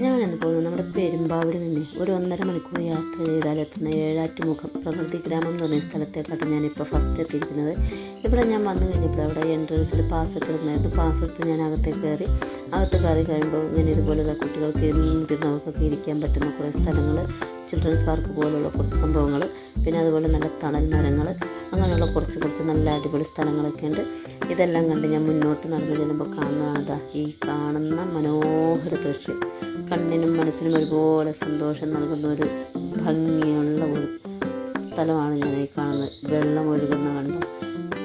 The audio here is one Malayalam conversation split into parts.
ഞാനെന്ന് പോകുന്നത് നമ്മുടെ പെരുമ്പാവൂരിൽ നിന്ന് ഒരു ഒന്നര മണിക്കൂർ യാത്ര ചെയ്താൽ എത്തുന്ന ഏഴാറ്റുമുഖം പ്രകൃതി ഗ്രാമം എന്ന് പറഞ്ഞ സ്ഥലത്തേക്കാണ് ഞാനിപ്പോൾ ഫസ്റ്റ് എത്തിയിരിക്കുന്നത്. ഇവിടെ ഞാൻ വന്നു കഴിഞ്ഞപ്പോൾ അവിടെ എൻട്രൻസിൽ പാസ് എടുക്കണമായിരുന്നു പാസ് എടുത്ത് ഞാൻ അകത്തേക്ക് കയറി അകത്ത് കയറി കഴിയുമ്പോൾ ഇങ്ങനെ ഇതുപോലെ കുട്ടികൾക്ക് മുതിർന്നവർക്കൊക്കെ ഇരിക്കാൻ പറ്റുന്ന കുറേ സ്ഥലങ്ങൾ ചിൽഡ്രൻസ് പാർക്ക് പോലുള്ള കുറച്ച് സംഭവങ്ങൾ പിന്നെ അതുപോലെ നല്ല തണൽ മരങ്ങൾ അങ്ങനെയുള്ള കുറച്ച് കുറച്ച് നല്ല അടിപൊളി സ്ഥലങ്ങളൊക്കെ ഉണ്ട്. ഇതെല്ലാം കണ്ട് ഞാൻ മുന്നോട്ട് നടന്നു ചെല്ലുമ്പോൾ കാണുന്നതാണ് ഈ കാണുന്ന മനോഹര ദൃശ്യം. കണ്ണിനും മനസ്സിനും ഒരുപോലെ സന്തോഷം നൽകുന്ന ഒരു ഭംഗിയുള്ള ഒരു സ്ഥലമാണ് ഞാൻ ഈ കാണുന്നത്. വെള്ളം ഒഴുകുന്ന കണ്ടു?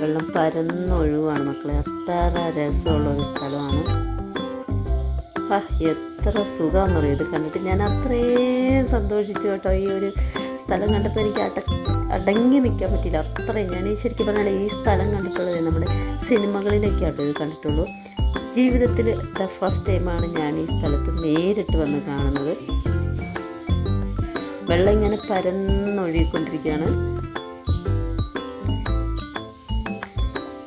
വെള്ളം പരന്നൊഴുകുവാണ് മക്കളെ. അത്ര രസമുള്ള ഒരു സ്ഥലമാണ്. എത്ര സുഖമെന്ന് പറയും ഇത് കണ്ടിട്ട് ഞാൻ അത്രയും സന്തോഷിച്ചു കേട്ടോ. ഈ ഒരു സ്ഥലം കണ്ടപ്പോൾ എനിക്ക് അട അടങ്ങി നിൽക്കാൻ പറ്റില്ല അത്രയും ഞാൻ ശരിക്കും പറഞ്ഞാൽ ഈ സ്ഥലം കണ്ടിട്ടുള്ളത് നമ്മുടെ സിനിമകളിലൊക്കെയാട്ടോ ഇത് കണ്ടിട്ടുള്ളൂ. ജീവിതത്തിൽ ദ ഫസ്റ്റ് ടൈമാണ് ഞാൻ ഈ സ്ഥലത്ത് നേരിട്ട് വന്ന് കാണുന്നത്. വെള്ളം ഇങ്ങനെ പരന്നൊഴുകിക്കൊണ്ടിരിക്കുകയാണ്.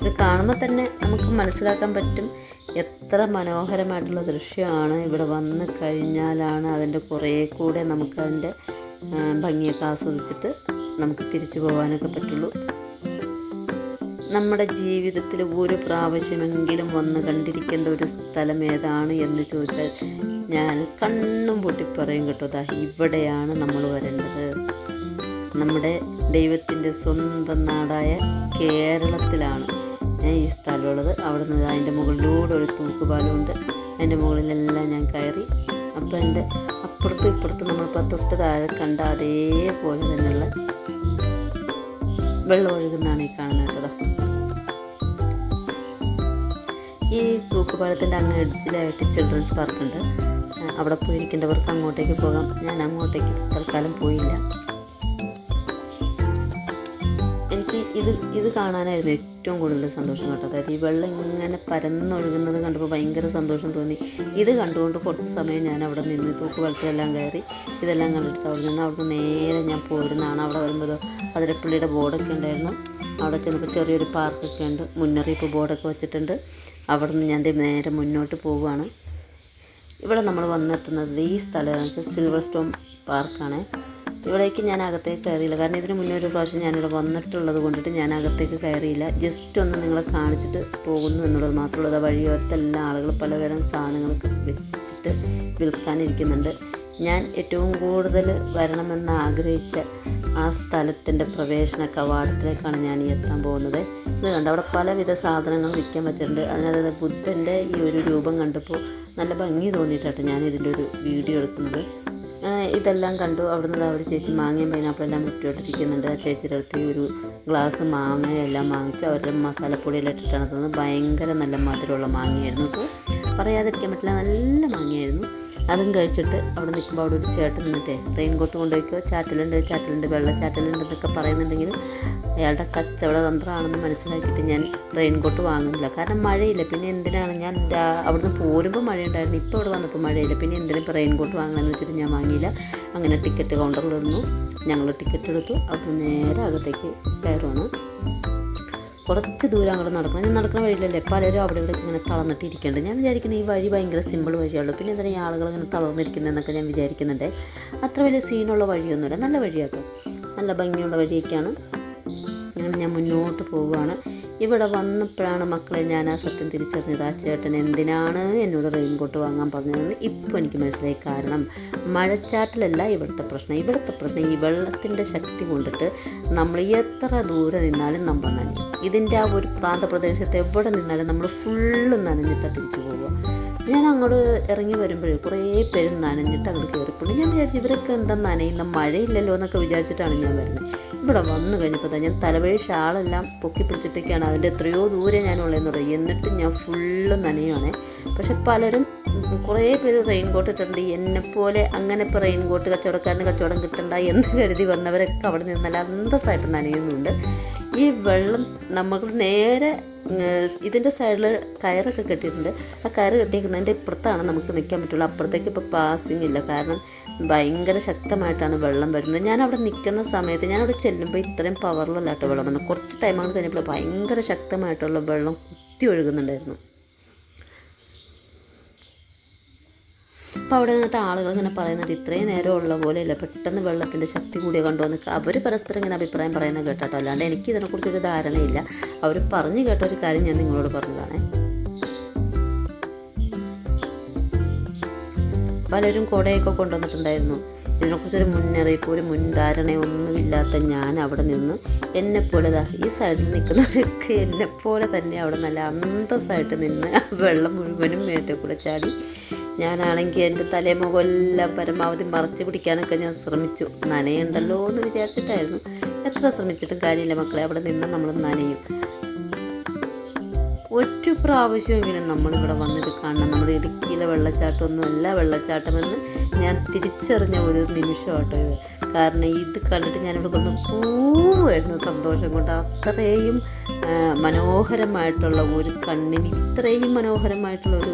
ഇത് കാണുമ്പോൾ തന്നെ നമുക്ക് മനസ്സിലാക്കാൻ പറ്റും എത്ര മനോഹരമായിട്ടുള്ള ദൃശ്യമാണ് ഇവിടെ വന്ന് കഴിഞ്ഞാലാണ് അതിന്റെ കുറേ കൂടെ നമുക്കതിന്റെ ഭംഗിയൊക്കെ ആസ്വദിച്ചിട്ട് നമുക്ക് തിരിച്ചു പോകാനൊക്കെ പറ്റുള്ളൂ. നമ്മുടെ ജീവിതത്തിൽ ഒരു പ്രാവശ്യമെങ്കിലും വന്ന് കണ്ടിരിക്കേണ്ട ഒരു സ്ഥലം ഏതാണ് എന്ന് ചോദിച്ചാൽ ഞാൻ കണ്ണും പൊട്ടി പറയും കേട്ടോ ദാ ഇവിടെയാണ് നമ്മൾ വരേണ്ടത്. നമ്മുടെ ദൈവത്തിന്റെ സ്വന്തം നാടായ കേരളത്തിലാണ്. ഞാൻ ഈ സ്ഥലമുള്ളത്. അവിടെ നിന്ന് അതിന്റെ മുകളിലൂടെ ഒരു തൂക്കുപാലമുണ്ട്. അതിന്റെ മുകളിലെല്ലാം ഞാൻ കയറി. അപ്പോൾ എന്റെ അപ്പുറത്തും ഇപ്പുറത്തും നമ്മളിപ്പോൾ തൊട്ട് താഴെ കണ്ട അതേപോലെ തന്നെയുള്ള വെള്ളം ഒഴുകുന്നതാണ് ഈ കാണുന്നത് കേട്ടോ ഈ തൂക്കുപാലത്തിന്റെ അങ്ങ് എഡ്ജിലായിട്ട് ചിൽഡ്രൻസ് പാർക്കുണ്ട്. അവിടെ പോയിരിക്കേണ്ടവർക്ക് അങ്ങോട്ടേക്ക് പോകാം. ഞാൻ അങ്ങോട്ടേക്ക് തൽക്കാലം പോയില്ല. ഇത് ഇത് കാണാനായിരുന്നു ഏറ്റവും കൂടുതൽ സന്തോഷം കേട്ടോ. അതായത് ഈ വെള്ളം ഇങ്ങനെ പരന്നൊഴുകുന്നത് കണ്ടപ്പോൾ ഭയങ്കര സന്തോഷം തോന്നി. ഇത് കണ്ടുകൊണ്ട് കുറച്ച് സമയം ഞാൻ അവിടെ നിന്ന് തൂക്ക് വെള്ളത്തിലെല്ലാം കയറി ഇതെല്ലാം കണ്ടിട്ട് അവിടെ നിന്ന് അവിടെ നേരെ ഞാൻ പോരുന്നതാണ്. അവിടെ വരുമ്പോൾ അതിരപ്പള്ളിയുടെ ബോർഡൊക്കെ ഉണ്ടായിരുന്നു. അവിടെ ചെന്നപ്പോൾ ചെറിയൊരു പാർക്കൊക്കെ ഉണ്ട്. മുന്നറിയിപ്പ് ബോർഡൊക്കെ വെച്ചിട്ടുണ്ട്. അവിടെ നിന്ന് ഞാൻ നേരെ മുന്നോട്ട് പോവുകയാണ്. ഇവിടെ നമ്മൾ വന്നെത്തുന്നത് ഈ സ്ഥലം സിൽവർ സ്റ്റോൺ പാർക്കാണ്. ഇവിടേക്ക് ഞാൻ അകത്തേക്ക് കയറിയില്ല. കാരണം ഇതിന് മുന്നേ ഒരു പ്രാവശ്യം ഞാനിവിടെ വന്നിട്ടുള്ളത് കൊണ്ടിട്ട് ഞാൻ അകത്തേക്ക് കയറിയില്ല. ജസ്റ്റ് ഒന്ന് നിങ്ങളെ കാണിച്ചിട്ട് പോകുന്നു എന്നുള്ളത് മാത്രമുള്ളത് വഴിയോരത്തെല്ലാം ആളുകൾ പലതരം സാധനങ്ങൾക്ക് വെച്ചിട്ട് വിൽക്കാനിരിക്കുന്നുണ്ട്. ഞാൻ ഏറ്റവും കൂടുതൽ വരണമെന്ന് ആഗ്രഹിച്ച ആ സ്ഥലത്തിന്റെ പ്രവേശന കവാടത്തിലേക്കാണ് ഞാൻ എത്താൻ പോകുന്നത്. ഇത് കണ്ട്? അവിടെ പലവിധ സാധനങ്ങൾ വിൽക്കാൻ വെച്ചിട്ടുണ്ട്. അതിനകത്ത് ബുദ്ധന്റെ ഈ ഒരു രൂപം കണ്ടപ്പോൾ നല്ല ഭംഗി തോന്നിയിട്ടാണ് ഞാൻ ഇതിന്റെ ഒരു വീഡിയോ എടുക്കുന്നത്. ഇതെല്ലാം കണ്ടു. അവിടുന്ന് ഒരു ചേച്ചി മാങ്ങയും പൈനാപ്പിളെല്ലാം വിട്ടുകൊണ്ടിരിക്കുന്നുണ്ട് ആ ചേച്ചിയുടെ അടുത്ത് ഒരു ഗ്ലാസ് മാങ്ങയെല്ലാം വാങ്ങിച്ച് അവരുടെ മസാലപ്പൊടിയെല്ലാം ഇട്ടിട്ടാണ് തന്നത്. ഭയങ്കര നല്ല മധുരമുള്ള മാങ്ങയായിരുന്നു. അപ്പോൾ പറയാതിരിക്കാൻ പറ്റില്ല നല്ല മാങ്ങയായിരുന്നു. അതും കഴിച്ചിട്ട് അവിടെ നിൽക്കുമ്പോൾ അവിടെ ഒരു ചേട്ടൻ നിന്നിട്ടേ റെയിൻ കോട്ട് കൊണ്ടുപോയിക്കോ? ചാറ്റലുണ്ട് ചാറ്റലുണ്ട് വെള്ള ചാറ്റലുണ്ട് എന്നൊക്കെ പറയുന്നുണ്ടെങ്കിലും അയാളുടെ കച്ചവട തന്ത്രമാണെന്ന് മനസ്സിലാക്കിയിട്ട് ഞാൻ റെയിൻ കോട്ട് വാങ്ങുന്നില്ല. കാരണം മഴയില്ല. പിന്നെ എന്തിനാണ് ഞാൻ അവിടുന്ന് പോരുമ്പോൾ മഴയുണ്ടായിരുന്നു. ഇപ്പോൾ അവിടെ വന്നപ്പോൾ മഴയില്ല. പിന്നെ എന്തിനും ഇപ്പോൾ റെയിൻ കോട്ട് വാങ്ങണമെന്ന് വെച്ചിട്ട് ഞാൻ വാങ്ങിയില്ല? അങ്ങനെ ടിക്കറ്റ് കൗണ്ടറിൽ നിന്നു ഞങ്ങൾ ടിക്കറ്റ് എടുത്തു. അവിടെ നേരെ അകത്തേക്ക് കയറുവാണ്. കുറച്ച് ദൂരം അങ്ങോട്ട് നടക്കണം. ഞാൻ നടക്കുന്ന വഴിയിലല്ലേ പലരും അവിടെ ഇവിടെ ഇങ്ങനെ തളർന്നിട്ട് ഞാൻ വിചാരിക്കുന്നത് ഈ വഴി ഭയങ്കര സിമ്പിൾ വഴിയുള്ളൂ പിന്നെ എന്തിനാ ഈ ആളുകൾ ഇങ്ങനെ തളർന്നിരിക്കുന്നതെന്നൊക്കെ ഞാൻ വിചാരിക്കുന്നുണ്ട്. അത്ര വലിയ സീനുള്ള വഴിയൊന്നുമില്ല. നല്ല വഴിയാട്ടോ. നല്ല ഭംഗിയുള്ള വഴിയൊക്കെയാണ്. അങ്ങനെ ഞാൻ മുന്നോട്ട് പോവുകയാണ്. ഇവിടെ വന്നപ്പോഴാണ് മക്കളെ ഞാൻ ആ സത്യം തിരിച്ചറിഞ്ഞത്. ആ ചേട്ടൻ എന്തിനാണ് എന്നോട് റെയിൻ കോട്ട് വാങ്ങാൻ പറഞ്ഞതെന്ന് ഇപ്പോൾ എനിക്ക് മനസ്സിലായി. കാരണം മഴച്ചാട്ടിലല്ല ഇവിടുത്തെ പ്രശ്നം. ഇവിടുത്തെ പ്രശ്നം ഈ വെള്ളത്തിന്റെ ശക്തി കൊണ്ടിട്ട് നമ്മൾ എത്ര ദൂരെ നിന്നാലും നമ്മൾ നനയും. ഇതിന്റെ ആ ഒരു പ്രാന്തപ്രദേശത്ത് എവിടെ നിന്നാലും നമ്മൾ ഫുള്ള് നനഞ്ഞിട്ട് തിരിച്ചു പോവുക. ഞാൻ അങ്ങോട്ട് ഇറങ്ങി വരുമ്പോഴേ കുറേ പേര് നനഞ്ഞിട്ട് അങ്ങോട്ട് കയറിപ്പോയി ഞാൻ വിചാരിച്ചു ഇവരൊക്കെ എന്താ നനയുന്ന? മഴയില്ലല്ലോ എന്നൊക്കെ വിചാരിച്ചിട്ടാണ് ഞാൻ വരുന്നത് ഇവിടെ വന്നു കഴിഞ്ഞപ്പോൾ തന്നെ ഞാൻ തലവഴി ഷാളെല്ലാം പൊക്കി പിടിച്ചിട്ടൊക്കെയാണ് അതിന്റെ എത്രയോ ദൂരെ ഞാനുള്ളതെന്ന് പറയും എന്നിട്ട് ഞാൻ ഫുള്ള് നനയുവാണേ. പക്ഷെ പലരും കുറേ പേര് റെയിൻ കോട്ട് ഇട്ടിട്ടുണ്ട് എന്നെപ്പോലെ അങ്ങനെ ഇപ്പോൾ റെയിൻ കോട്ട് കച്ചവടക്കാരന് കച്ചവടം കിട്ടണ്ട എന്ന് കരുതി വന്നവരൊക്കെ അവിടെ നിന്ന് നല്ല അന്തസ്സായിട്ട് നനയുന്നുണ്ട്. ഈ വെള്ളം നമുക്ക് നേരെ ഇതിന്റെ സൈഡിൽ കയറൊക്കെ കെട്ടിയിട്ടുണ്ട്. ആ കയറ് കെട്ടിയിരിക്കുന്നതിന്റെ ഇപ്പുറത്താണ് നമുക്ക് നിൽക്കാൻ പറ്റുള്ളൂ. അപ്പുറത്തേക്ക് ഇപ്പോൾ പാസിങ് ഇല്ല. കാരണം ഭയങ്കര ശക്തമായിട്ടാണ് വെള്ളം വരുന്നത്. ഞാൻ അവിടെ നിൽക്കുന്ന സമയത്ത് ഞാൻ അവിടെ ചെല്ലുമ്പോൾ ഇത്രയും പവറിലല്ലാട്ടോ വെള്ളം വന്നത് കുറച്ച് ടൈം അങ്ങോട്ട് കഴിഞ്ഞപ്പോൾ ഭയങ്കര ശക്തമായിട്ടുള്ള വെള്ളം കുത്തി ഒഴുകുന്നുണ്ടായിരുന്നു. അപ്പോൾ അവിടെ നിന്നിട്ട് ആളുകൾ ഇങ്ങനെ പറയുന്നുണ്ട് ഇത്രയും നേരം ഉള്ള പോലെയല്ല പെട്ടെന്ന് വെള്ളത്തിന്റെ ശക്തി കൂടിയ കണ്ടുവന്ന് അവർ പരസ്പരം ഇങ്ങനെ അഭിപ്രായം പറയുന്നത് കേട്ടോ അല്ലാണ്ട് എനിക്ക് ഇതിനെക്കുറിച്ചൊരു ധാരണയില്ല. അവർ പറഞ്ഞു കേട്ട ഒരു കാര്യം ഞാൻ നിങ്ങളോട് പറഞ്ഞതാണ്. പലരും കുടയൊക്കെ കൊണ്ടുവന്നിട്ടുണ്ടായിരുന്നു. ഇതിനെക്കുറിച്ചൊരു മുന്നറിയിപ്പ് ഒരു മുൻധാരണയോ ഒന്നുമില്ലാത്ത ഞാൻ അവിടെ നിന്ന് എന്നെപ്പോലെ ഈ സൈഡിൽ നിൽക്കുന്നവരൊക്കെ എന്നെപ്പോലെ തന്നെ അവിടെ നല്ല അന്തസ്സായിട്ട് നിന്ന് വെള്ളം മുഴുവനും മേത്തെ കൂടെ ചാടി. ഞാനാണെങ്കിൽ എന്റെ തലേമുഖമെല്ലാം പരമാവധി മറച്ചു പിടിക്കാനൊക്കെ ഞാൻ ശ്രമിച്ചു. നനയുണ്ടല്ലോ എന്ന് വിചാരിച്ചിട്ടായിരുന്നു. എത്ര ശ്രമിച്ചിട്ടും കാര്യമില്ല മക്കളെ അവിടെ നിന്ന് നമ്മൾ നനയും. ഒരു പ്രാവശ്യമെങ്കിലും നമ്മളിവിടെ വന്നിട്ട് കാണണം. നമ്മുടെ ഇടുക്കിയിലെ വെള്ളച്ചാട്ടമൊന്നുമല്ല വെള്ളച്ചാട്ടമെന്ന് ഞാൻ തിരിച്ചറിഞ്ഞ ഒരു നിമിഷമാട്ടോ ഇത്. കാരണം ഇത് കണ്ടിട്ട് ഞാനിവിടെ കൊണ്ട് പോവായിരുന്നു സന്തോഷം കൊണ്ട്. അത്രയും മനോഹരമായിട്ടുള്ള ഒരു കണ്ണിന് ഇത്രയും മനോഹരമായിട്ടുള്ള ഒരു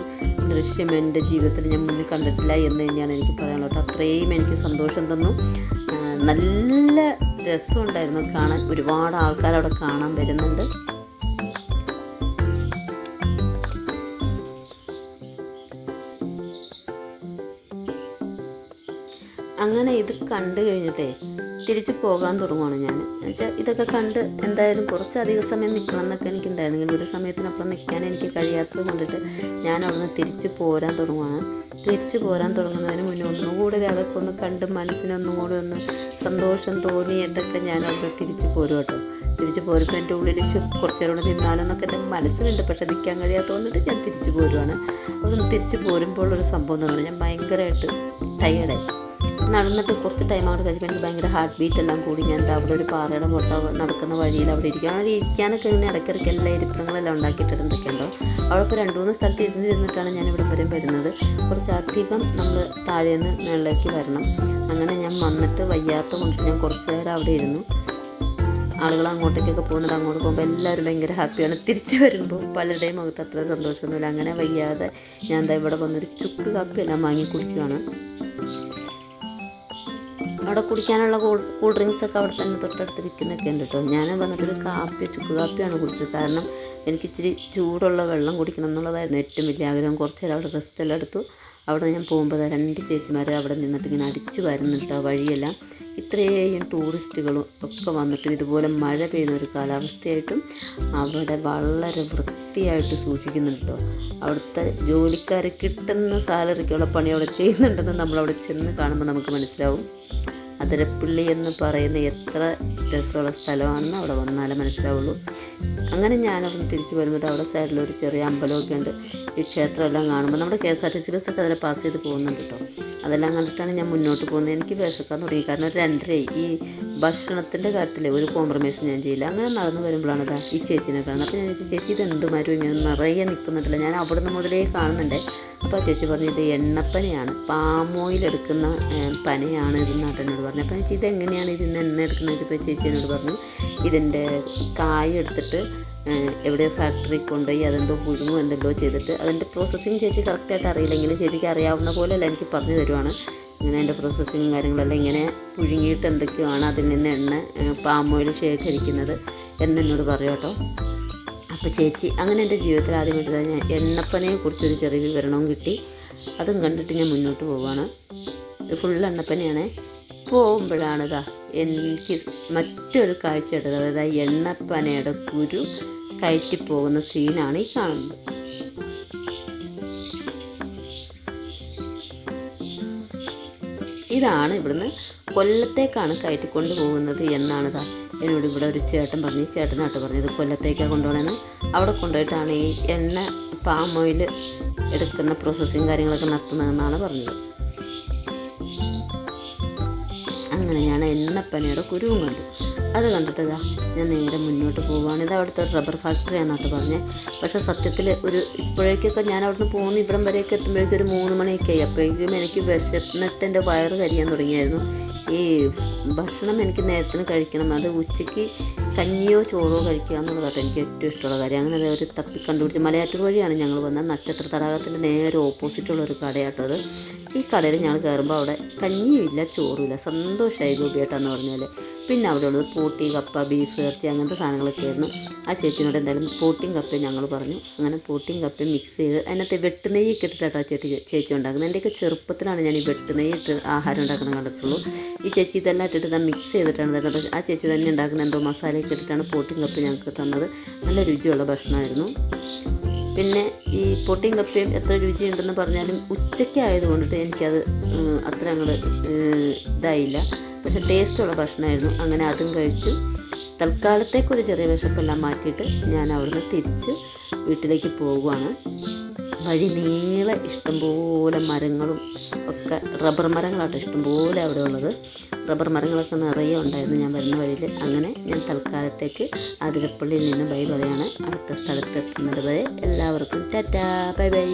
ദൃശ്യം എന്റെ ജീവിതത്തിൽ ഞാൻ മുന്നിൽ കണ്ടിട്ടില്ല എന്ന് തന്നെയാണ് എനിക്ക് പറയാനുള്ളത് അത്രയും എനിക്ക് സന്തോഷം തന്നു. നല്ല രസമുണ്ടായിരുന്നു കാണാൻ. ഒരുപാട് ആൾക്കാർ അവിടെ കാണാൻ വരുന്നുണ്ട്. അങ്ങനെ ഇത് കണ്ടു കഴിഞ്ഞിട്ടേ തിരിച്ചു പോകാൻ തുടങ്ങുവാണ് ഞാൻ. എന്നുവെച്ചാൽ ഇതൊക്കെ കണ്ട് എന്തായാലും കുറച്ചധികം സമയം നിൽക്കണം എന്നൊക്കെ എനിക്കുണ്ടായിരുന്നെങ്കിൽ ഒരു സമയത്തിനപ്പുറം നിൽക്കാൻ എനിക്ക് കഴിയാത്തത് കൊണ്ടിട്ട് ഞാൻ അവിടുന്ന് തിരിച്ചു പോരാൻ തുടങ്ങുവാണ്. തിരിച്ചു പോരാൻ തുടങ്ങുന്നതിന് മുന്നേ ഒന്നുകൂടി അതൊക്കെ ഒന്ന് കണ്ട് മനസ്സിനൊന്നും കൂടി ഒന്ന് സന്തോഷം തോന്നിയിട്ടൊക്കെ ഞാൻ അവിടെ തിരിച്ചു പോരും കേട്ടോ. തിരിച്ചു പോരുമ്പോൾ എന്റെ ഉള്ളിൽ ശു കുറച്ച് നേരം കൂടെ നിന്നാലെന്നൊക്കെ എന്റെ മനസ്സിലുണ്ട്. പക്ഷെ നിൽക്കാൻ കഴിയാത്തതുകൊണ്ടിട്ട് ഞാൻ തിരിച്ചു പോരുവാണ്. അവിടെ തിരിച്ചു പോരുമ്പോൾ ഒരു സംഭവം എന്ന് പറഞ്ഞാൽ ഞാൻ ഭയങ്കരമായിട്ട് ടയേർഡായി നടന്നിട്ട് കുറച്ച് ടൈം അവിടെ കഴിച്ചപ്പോൾ എനിക്ക് ഭയങ്കര ഹാർട്ട് ബീറ്റ് എല്ലാം കൂടി. ഞാൻ അവിടെ ഒരു പാറയുടെ പുറത്ത് നടക്കുന്ന വഴിയിൽ അവിടെ ഇരിക്കുക അവിടെ ഇരിക്കാനൊക്കെ ഇങ്ങനെ ഇടയ്ക്കിടയ്ക്ക് എല്ലാ ഇരിപ്പിടങ്ങളെല്ലാം ഉണ്ടാക്കിയിട്ടിട്ടൊക്കെ ഉണ്ടോ അവിടെ ഇപ്പോൾ രണ്ട് മൂന്ന് സ്ഥലത്ത് ഇരുന്നിരുന്നിട്ടാണ് ഞാൻ ഇവിടെ വരെ വരുന്നത്. കുറച്ചധികം നമ്മൾ താഴേന്ന് മുകളിലേക്ക് വരണം. അങ്ങനെ ഞാൻ വന്നിട്ട് വയ്യാത്ത കൊണ്ട് ഞാൻ കുറച്ച് നേരം അവിടെ ഇരുന്നു. ആളുകൾ അങ്ങോട്ടേക്കൊക്കെ പോകുന്നുണ്ട്. അങ്ങോട്ട് പോകുമ്പോൾ എല്ലാവരും ഭയങ്കര ഹാപ്പിയാണ് തിരിച്ചു വരുമ്പോൾ പലരുടെയും മുഖത്ത് അത്ര സന്തോഷമൊന്നുമില്ല. അങ്ങനെ വയ്യാതെ ഞാൻ എന്താ ഇവിടെ വന്നൊരു ചുക്ക് കാപ്പി എല്ലാം വാങ്ങി കുടിക്കുകയാണ് അവിടെ കുടിക്കാനുള്ള കൂൾ കൂൾ ഡ്രിങ്ക്സ് ഒക്കെ അവിടെ തന്നെ തൊട്ടടുത്തിരിക്കുന്നൊക്കെ ഉണ്ട് കേട്ടോ. ഞാൻ വന്നിട്ടൊരു കാപ്പി ചുക്ക് കാപ്പിയാണ് കുടിച്ചത്. കാരണം എനിക്ക് ഇച്ചിരി ചൂടുള്ള വെള്ളം കുടിക്കണം എന്നുള്ളതായിരുന്നു. ഏറ്റവും വലിയ ആഗ്രഹം. കുറച്ച് നേരം അവിടെ റെസ്റ്റ് എല്ലാം എടുത്തു. അവിടെ ഞാൻ പോകുമ്പോൾ രണ്ട് ചേച്ചിമാർ അവിടെ നിന്നിട്ട് ഇങ്ങനെ അടിച്ചു വരുന്നുണ്ട് ആ വഴിയെല്ലാം. ഇത്രയും ടൂറിസ്റ്റുകളും ഒക്കെ വന്നിട്ടും ഇതുപോലെ മഴ പെയ്യുന്ന ഒരു കാലാവസ്ഥയായിട്ടും അവിടെ വളരെ വൃത്തിയായിട്ട് സൂക്ഷിക്കുന്നുണ്ട് കേട്ടോ. അവിടുത്തെ ജോലിക്കാർ കിട്ടുന്ന സാലറിക്കുള്ള പണി അവിടെ ചെയ്യുന്നുണ്ടെന്ന് നമ്മളവിടെ ചെന്ന് കാണുമ്പോൾ നമുക്ക് മനസ്സിലാവും. അതിരപ്പള്ളി എന്ന് പറയുന്ന എത്ര രസമുള്ള സ്ഥലമാണെന്ന് അവിടെ വന്നാലേ മനസ്സിലാവുള്ളൂ. അങ്ങനെ ഞാൻ അവിടെ തിരിച്ചു വരുമ്പോൾ അവിടെ സൈഡിൽ ഒരു ചെറിയ അമ്പലമൊക്കെ ഉണ്ട്. ഈ ക്ഷേത്രമെല്ലാം കാണുമ്പോൾ നമ്മുടെ K S R T C ബസ്സൊക്കെ അതിനെ പാസ് ചെയ്ത് പോകുന്നുണ്ട് കേട്ടോ. അതെല്ലാം കണ്ടിട്ടാണ് ഞാൻ മുന്നോട്ട് പോകുന്നത്. എനിക്ക് വിശക്കാൻ തുടങ്ങി. കാരണം ഒരു രണ്ടരയായി. ഈ ഭക്ഷണത്തിന്റെ കാര്യത്തിൽ ഒരു കോംപ്രമൈസ് ഞാൻ ചെയ്യില്ല. അങ്ങനെ നടന്നു വരുമ്പോഴാണ് ഇതാ ഈ ചേച്ചിനെ കാണുന്നത്. അപ്പോൾ ഞാൻ ചോദിച്ചു ചേച്ചി ഇത് എന്തുമാരും ഇങ്ങനെ നിറയെ നിൽക്കുന്നുണ്ടല്ലോ. ഞാൻ അവിടുന്ന് മുതലേ കാണുന്നുണ്ട്. അപ്പോൾ ചേച്ചി പറഞ്ഞു ഇത് എണ്ണപ്പനയാണ്. പാമോയിൽ എടുക്കുന്ന പനയാണ് ഇത് നാട്ടിനോട് പറഞ്ഞു അപ്പോൾ ചേച്ചി ഇതെങ്ങനെയാണ് ഇതിൽ നിന്ന് എണ്ണ എടുക്കുന്നത്? ചോദിച്ചപ്പോൾ ചേച്ചി എന്നോട് പറഞ്ഞു ഇതിന്റെ കായ എടുത്തിട്ട് ഏഹ്, എവിടെയോ ഫാക്ടറി കൊണ്ടുപോയി അതെന്തോ പുഴുങ്ങോ എന്തെല്ലോ ചെയ്തിട്ട് അതിന്റെ പ്രോസസ്സിങ് ചേച്ചി കറക്റ്റായിട്ട് അറിയില്ലെങ്കിലും ചേച്ചിക്ക് അറിയാവുന്ന പോലെയല്ല എനിക്ക് പറഞ്ഞു തരുവാണ്. ഇങ്ങനെ അതിന്റെ പ്രോസസ്സിങ്ങും കാര്യങ്ങളെല്ലാം ഇങ്ങനെ പുഴുങ്ങിയിട്ട് എന്തൊക്കെയാണ് അതിൽ നിന്ന് എണ്ണ പാം ഓയിൽ ശേഖരിക്കുന്നത് എന്നെന്നോട് പറയും കേട്ടോ. അപ്പോൾ ചേച്ചി അങ്ങനെ എന്റെ ജീവിതത്തിൽ ആദ്യമായിട്ട് ഞാൻ എണ്ണപ്പനയെ കുറിച്ചൊരു ചെറിയ വിവരണവും കിട്ടി. അതും കണ്ടിട്ട് ഞാൻ മുന്നോട്ട് പോവുകയാണ് ഇത് ഫുൾ എണ്ണപ്പനയാണ്. പോകുമ്പോഴാണ് ഇതാ എനിക്ക് മറ്റൊരു കാഴ്ച എടുത്തത്. അതായത് എണ്ണപ്പനയുടെ കുരു കയറ്റി പോകുന്ന സീനാണ് ഈ കാണുന്നത്. ഇതാണ് ഇവിടുന്ന് കൊല്ലത്തേക്കാണ് കയറ്റിക്കൊണ്ട് പോകുന്നത് എന്നാണ് ഇതാ എന്നോട് ഇവിടെ ഒരു ചേട്ടൻ പറഞ്ഞു. ചേട്ടനായിട്ട് പറഞ്ഞത്. കൊല്ലത്തേക്കാണ് കൊണ്ടുപോകണമെന്ന് അവിടെ കൊണ്ടുപോയിട്ടാണ് ഈ എണ്ണ പാം ഓയിൽ എടുക്കുന്ന പ്രോസസ്സിങ് കാര്യങ്ങളൊക്കെ നടത്തുന്നതെന്നാണ് പറഞ്ഞത്. അങ്ങനെ ഞാൻ എണ്ണപ്പനയുടെ കുരുവും കണ്ടു. അത് കണ്ടിട്ട് ഞാൻ നേരെ മുന്നോട്ട് പോവുകയാണ് ഇത് അവിടുത്തെ ഒരു റബ്ബർ ഫാക്ടറി ആണെന്നോട്ട് പറഞ്ഞത് പക്ഷേ സത്യത്തിൽ ഒരു ഇപ്പോഴേക്കൊക്കെ ഞാൻ അവിടുന്ന് പോകുന്ന ഇവിടം വരെയൊക്കെ എത്തുമ്പോഴേക്കും ഒരു മൂന്ന് മണിയൊക്കെ ആയി അപ്പോഴേക്കും എനിക്ക് വിശന്നിട്ട് എന്റെ വയറ് കരിയാൻ തുടങ്ങിയായിരുന്നു. ഈ ഭക്ഷണം എനിക്ക് നേരത്തിന് കഴിക്കണം. അത് ഉച്ചയ്ക്ക് കഞ്ഞിയോ ചോറോ കഴിക്കുക എന്നുള്ളതാണ് എനിക്ക് ഏറ്റവും ഇഷ്ടമുള്ള കാര്യം. അങ്ങനെ അത് ഒരു തപ്പി കണ്ടുപിടിച്ച് മലയാറ്റൂർ വഴിയാണ് ഞങ്ങൾ വന്നത്. നക്ഷത്ര തടാകത്തിന്റെ നേരെ ഓപ്പോസിറ്റുള്ള ഒരു കടയാട്ടോ അത്. ഈ കടയിൽ ഞങ്ങൾ കയറുമ്പോൾ അവിടെ കഞ്ഞിയും ഇല്ല ചോറും ഇല്ല. സന്തോഷമായി ഗോപിയേട്ടാന്ന് പറഞ്ഞാൽ പിന്നെ അവിടെ ഉള്ളത് പൂട്ടി കപ്പ ബീഫ് ഇറച്ചി അങ്ങനത്തെ സാധനങ്ങളൊക്കെ ആയിരുന്നു. ആ ചേച്ചിനോട് എന്തായാലും പൂട്ടിയും കപ്പയും ഞങ്ങൾ പറഞ്ഞു. അങ്ങനെ പൂട്ടിയും കപ്പയും മിക്സ് ചെയ്ത് അതിനകത്ത് വെട്ടുനെയ്യ് ഒക്കെ ഇട്ടിട്ടാട്ടോ ചേട്ടി ചേച്ചി ഉണ്ടാക്കുന്നത്. എന്റെയൊക്കെ ചെറുപ്പത്തിലാണ് ഞാൻ ഈ വെട്ടുനെയ്യ് ഇട്ട് ആഹാരം ഉണ്ടാക്കുന്നത് കണ്ടിട്ടുള്ളൂ. ഈ ചേച്ചി ഇതെല്ലാം ഇട്ടിട്ട് ഞാൻ മിക്സ് ചെയ്തിട്ടാണ് തരുന്നത്. പക്ഷേ ആ ചേച്ചി തന്നെ ഉണ്ടാക്കുന്ന എന്തോ മസാലയൊക്കെ ഇട്ടിട്ടാണ് പൂട്ടിയും കപ്പയും ഞങ്ങൾക്ക് തന്നത്. നല്ല രുചിയുള്ള ഭക്ഷണമായിരുന്നു. പിന്നെ ഈ പൊട്ടിയും കപ്പയും എത്ര രുചിയുണ്ടെന്ന് പറഞ്ഞാലും ഉച്ചയ്ക്ക് ആയതുകൊണ്ടിട്ട് എനിക്കത് അത്ര അങ്ങോട്ട് ഇതായില്ല. പക്ഷെ ടേസ്റ്റുള്ള ഭക്ഷണമായിരുന്നു. അങ്ങനെ അതും കഴിച്ചു. തൽക്കാലത്തേക്കൊരു ചെറിയ വിശപ്പെല്ലാം മാറ്റിയിട്ട് ഞാൻ അവിടുന്ന് തിരിച്ച് വീട്ടിലേക്ക് പോവുകയാണ് വഴി നീളെ ഇഷ്ടംപോലെ മരങ്ങളും ഒക്കെ റബ്ബർ മരങ്ങളാട്ടോ ഇഷ്ടംപോലെ അവിടെ ഉള്ളത്. റബ്ബർ മരങ്ങളൊക്കെ നിറയെ ഉണ്ടായിരുന്നു ഞാൻ വരുന്ന വഴിയിൽ. അങ്ങനെ ഞാൻ തൽക്കാലത്തേക്ക് അതിരപ്പള്ളിയിൽ നിന്ന് ബൈ പറയാണ്. അടുത്ത സ്ഥലത്ത് എത്തുന്നത് വരെ എല്ലാവർക്കും ടാറ്റാ. Bye bye.